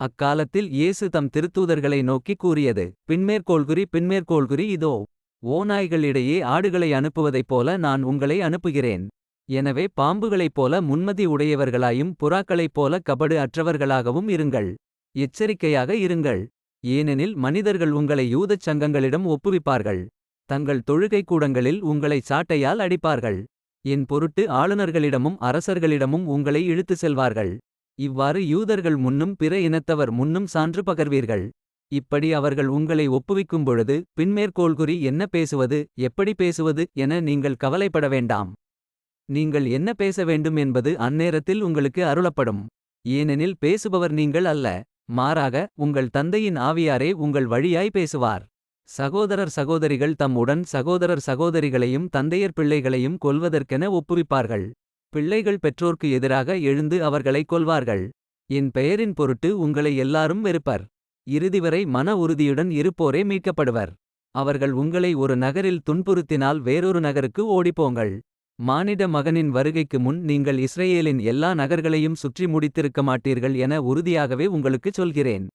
அக்காலத்தில் இயேசு தம் திருத்தூதர்களை நோக்கி கூறியது பின்மேற்கோள்குறி பின்மேற்கோள்குறி இதோ ஓநாய்களிடையே ஆடுகளை அனுப்புவதைப் போல நான் உங்களை அனுப்புகிறேன். எனவே பாம்புகளைப் போல முன்மதி உடையவர்களாயும் புறாக்களைப் போல கபடு அற்றவர்களாகவும் இருங்கள். எச்சரிக்கையாக இருங்கள். ஏனெனில் மனிதர்கள் உங்களை யூதச் சங்கங்களிடம் ஒப்புவிப்பார்கள். தங்கள் தொழுகை கூடங்களில் உங்களை சாட்டையால் அடிப்பார்கள். என் பொருட்டு ஆளுநர்களிடமும் அரசர்களிடமும் உங்களை இழுத்து செல்வார்கள். இவ்வாறு யூதர்கள் முன்னும் பிற இனத்தவர் முன்னும் சான்று பகர்வீர்கள். இப்படி அவர்கள் உங்களை ஒப்புவிக்கும் பொழுது பின்மேற்கோள்குறி என்ன பேசுவது எப்படி பேசுவது என நீங்கள் கவலைப்பட வேண்டாம். நீங்கள் என்ன பேச வேண்டும் என்பது அந்நேரத்தில் உங்களுக்கு அருளப்படும். ஏனெனில் பேசுபவர் நீங்கள் அல்ல மாறாக உங்கள் தந்தையின் ஆவியாரே உங்கள் வழியாய் பேசுவார். சகோதரர் சகோதரிகள் தம் உடன் சகோதரர் சகோதரிகளையும் தந்தையர் பிள்ளைகளையும் கொல்வதற்கென ஒப்புவிப்பார்கள். பிள்ளைகள் பெற்றோர்க்கு எதிராக எழுந்து அவர்களை கொல்வார்கள். என் பெயரின் பொருட்டு உங்களை எல்லாரும் வெறுப்பர். இறுதிவரை மன உறுதியுடன் இருப்போரே மீட்கப்படுவர். அவர்கள் உங்களை ஒரு நகரில் துன்புறுத்தினால் வேறொரு நகருக்கு ஓடிப்போங்கள். மானிட மகனின் வருகைக்கு முன் நீங்கள் இஸ்ரேலின் எல்லா நகர்களையும் சுற்றி முடித்திருக்க மாட்டீர்கள் என உறுதியாகவே உங்களுக்குச் சொல்கிறேன்.